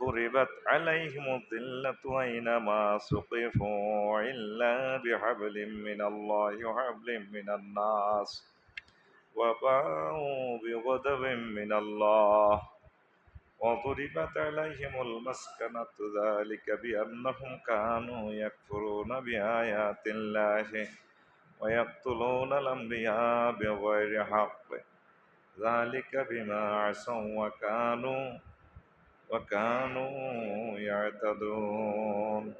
ضربت عليهم الذلة أينما سقفوا إلا بحبل من الله وحبل من الناس وباءوا بغضب من الله وضربت عليهم المسكنة ذلك بأنهم كانوا يكفرون بآيات الله ويقتلون الأنبياء بغير حق ذلك بما عصوا وكانوا وكانوا يعتدون.